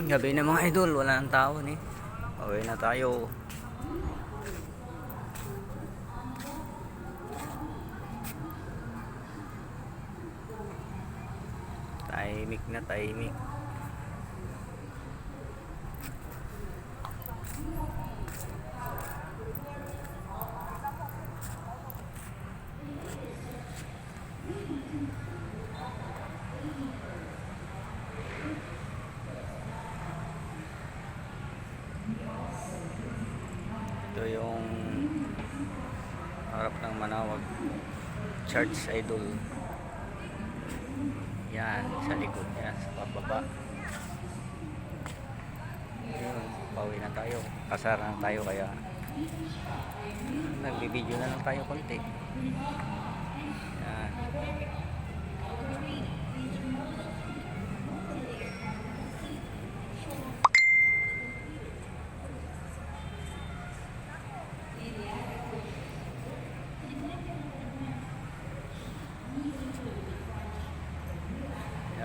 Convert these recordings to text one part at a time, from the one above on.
Gabi na mga idol, wala nang tao ni. Uwi na tayo. Tahimik na tahimik. Ito yung harap ng Manawag Church Idol. Yan, sa likod niya, sa pababa. Ayun, pauwi na tayo. Kasara na tayo kaya nagbibideo na lang tayo konti. Yan.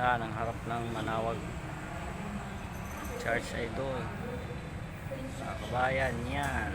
Yan, ang harap ng Manawag Church Idol. Mga kabayan, yan.